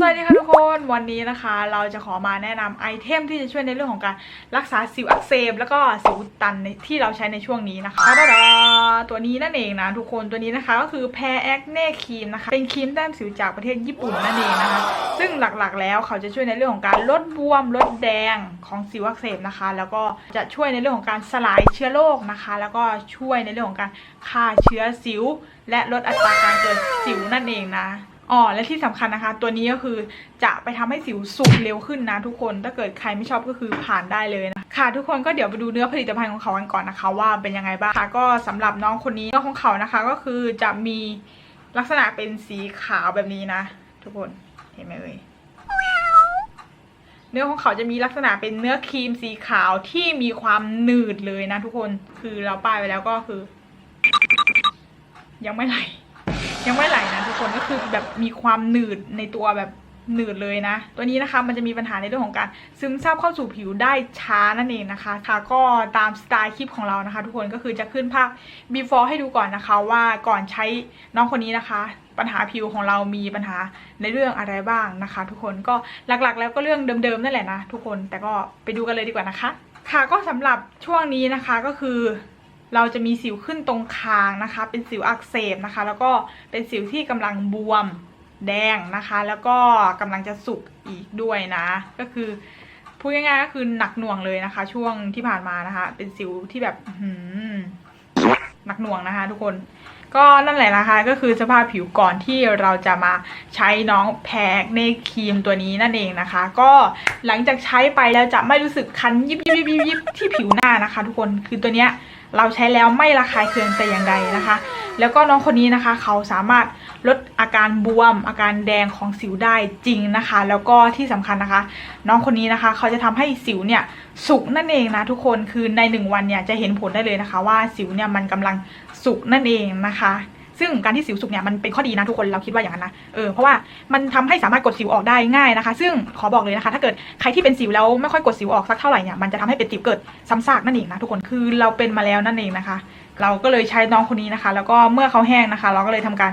สวัสดีค่ะทุกคนวันนี้นะคะ เราจะขอมาแนะนำไอเทมที่จะช่วยในเรื่องของการรักษาสิวอักเสบแล้วก็สิวตันในที่เราใช้ในช่วงนี้นะคะดาดาตัวนี้นั่นเองนะทุกคนตัวนี้นะคะก็คือแพรแอคเน่ครีมนะคะเป็นครีมแต้มสิวจากประเทศญี่ปุ่นนั่นเองนะคะ ซึ่งหลักๆ แล้วเขาจะช่วยในเรื่องของการลดบวมลดแดงของสิวอักเสบนะคะ แล้วก็จะช่วยในเรื่องของการสลายเชื้อโรคนะคะ แล้วก็ช่วยในเรื่องของการฆ่าเชื้อสิว และลดอัตราการเกิดสิวนั่นเองนะ อ๋อและที่สำคัญนะคะ ตัวนี้ก็คือจะไปทำให้สิวสุกเร็วขึ้นนะทุกคน ถ้าเกิดใครไม่ชอบก็คือผ่านได้เลยนะค่ะ ทุกคนก็เดี๋ยวไปดูเนื้อผลิตภัณฑ์ของเขากันก่อนนะคะ ว่าเป็นยังไงบ้างค่ะ ก็สำหรับน้องคนนี้เนื้อของเขานะคะ ก็คือจะมีลักษณะเป็นสีขาวแบบนี้นะ ทุกคนเห็นไหมเอ่ยเนื้อของเขาจะมีลักษณะเป็นเนื้อครีมสีขาวที่มีความหนืดเลยนะทุกคนคือเราป้ายไปแล้วก็คือ ยังไม่ไหล ยังไม่ไหลนะทุกคนก็คือแบบมีความหนืดในตัวแบบหนืดเลยนะ ตัวนี้นะคะมันจะมีปัญหาในเรื่องของการซึมซาบเข้าสู่ผิวได้ช้านั่นเองนะคะ ค่ะก็ตามสไตล์คลิปของเรานะคะ ทุกคนก็คือจะขึ้นภาพ before ให้ดูก่อนนะคะ ว่าก่อนใช้น้องคนนี้นะคะ ปัญหาผิวของเรามีปัญหาในเรื่องอะไรบ้างนะคะ ทุกคนก็หลักๆ แล้วก็เรื่องเดิมๆนั่นแหละนะทุกคนแต่ก็ไปดูกันเลยดีกว่านะคะ ค่ะก็สำหรับช่วงนี้นะคะก็คือ เราจะมีสิวขึ้นตรงคางนะคะ เป็นสิวอักเสบนะคะ แล้วก็เป็นสิวที่กำลังบวมแดงนะคะ แล้วก็กำลังจะสุกอีกด้วยนะ ก็คือพูดง่ายๆก็คือหนักหน่วงเลยนะคะ ช่วงที่ผ่านมานะคะ เป็นสิวที่แบบหนักหน่วงนะคะ ทุกคน ก็นั่นแหละนะคะก็คือสภาพผิวก่อนที่เราจะมาใช้น้องแพกในครีมตัวนี้นั่นเองนะคะ ก็หลังจากใช้ไปแล้วจะไม่รู้สึกคันยิบยิบยิบยิบยิบที่ผิวหน้านะคะ ทุกคนคือตัวเนี้ยเราใช้แล้วไม่ระคายเคืองแต่อย่างใดนะคะ แล้วก็น้องคนนี้นะคะ เขาสามารถลดอาการบวม อาการแดงของสิวได้จริงนะคะ แล้วก็ที่สำคัญนะคะ น้องคนนี้นะคะ เขาจะทำให้สิวเนี่ยสุกนั่นเองนะทุกคนคือในหนึ่งวันเนี่ยจะเห็นผลได้เลยนะคะ ว่าสิวเนี่ยมันกำลังสุกนั่นเองนะคะ ซึ่งการที่สิวสุกเนี่ยมันเป็นข้อดีนะทุกคนเราคิดว่าอย่างนั้นนะเออเพราะว่ามันทำให้สามารถกดสิวออกได้ง่ายนะคะ ซึ่งขอบอกเลยนะคะ ถ้าเกิดใครที่เป็นสิวแล้วไม่ค่อยกดสิวออกสักเท่าไหร่เนี่ยมันจะทำให้เป็นสิวเกิดซ้ำซากนั่นเองนะทุกคนคือเราเป็นมาแล้วนั่นเองนะคะ เราก็เลยใช้น้องคนนี้นะคะ แล้วก็เมื่อเขาแห้งนะคะ เราก็เลยทำการ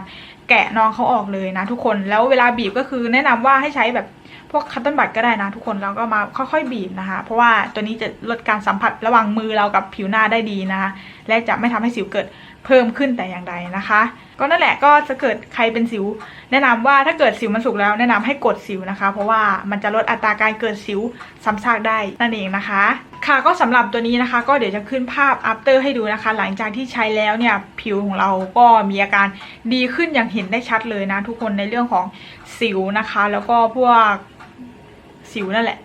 แกะน้องเขาออกเลยนะ ทุกคนแล้วเวลาบีบก็คือแนะนำว่าให้ใช้แบบพวกคัตเติ้ลบัตก็ได้นะ ทุกคนแล้วก็มาค่อยๆบีบนะคะ เพราะว่าตัวนี้จะลดการสัมผัสระหว่างมือเรากับผิวหน้าได้ดีนะคะและจะไม่ทำให้สิวเกิด เพิ่มขึ้นแต่อย่างใดนะคะ ก็นั่นแหละก็จะเกิดใครเป็นสิว แนะนำว่าถ้าเกิดสิวมันสุกแล้วแนะนำให้กดสิวนะคะ เพราะว่ามันจะลดอัตราการเกิดสิวซ้ำซากได้นั่นเองนะคะ ค่ะก็สำหรับตัวนี้นะคะ ก็เดี๋ยวจะขึ้นภาพ after ให้ดูนะคะ หลังจากที่ใช้แล้วเนี่ยผิวของเราก็มีอาการดีขึ้นอย่างเห็นได้ชัดเลยนะทุกคนในเรื่องของสิวนะคะ แล้วก็พวกสิวนั่นแหละ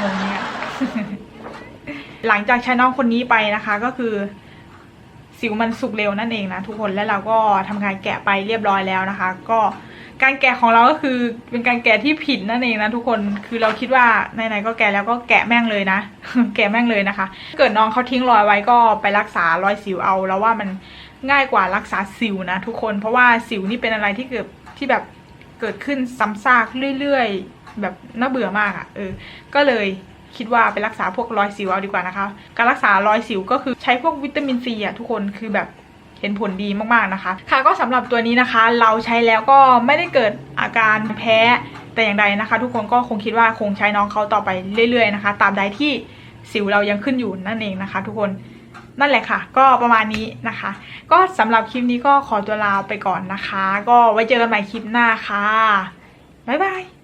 งงเนี่ยหลังจากใช้น้องคนนี้ไปนะคะก็คือ สิวมันสุกเร็วนั่นเองนะทุกคนแล้วเราก็ทำการแกะไปเรียบร้อยแล้วนะคะ ก็การแกะของเราก็คือเป็นการแกะที่ผิดนั่นเองนะทุกคนคือเราคิดว่าไหนๆก็แกะแล้วก็แกะแม่งเลยนะ แกะแม่งเลยนะคะ เกิดน้องเขาทิ้งรอยไว้ก็ไปรักษารอยสิวเอาแล้วว่ามันง่ายกว่ารักษาสิวนะทุกคนเพราะว่าสิวนี่เป็นอะไรที่เกิดที่แบบเกิดขึ้นซ้ำซากเรื่อยๆ แบบน่าเบื่อมากอะ่ะเออก็เลย คิดว่าไปรักษาพวกรอยสิวเอาดีกว่านะคะ การรักษารอยสิวก็คือใช้พวกวิตามินซีอะทุกคนคือแบบเห็นผลดีมากๆนะคะ ค่ะก็สำหรับตัวนี้นะคะ เราใช้แล้วก็ไม่ได้เกิดอาการแพ้แต่อย่างใดนะคะ ทุกคนก็คงคิดว่าคงใช้น้องเขาต่อไปเรื่อยๆนะคะ ตามใดที่สิวเรายังขึ้นอยู่นั่นเองนะคะ ทุกคนนั่นแหละค่ะ ก็ประมาณนี้นะคะ ก็สำหรับคลิปนี้ก็ขอตัวลาไปก่อนนะคะ ก็ไว้เจอกันใหม่คลิปหน้าค่ะ บ๊ายบาย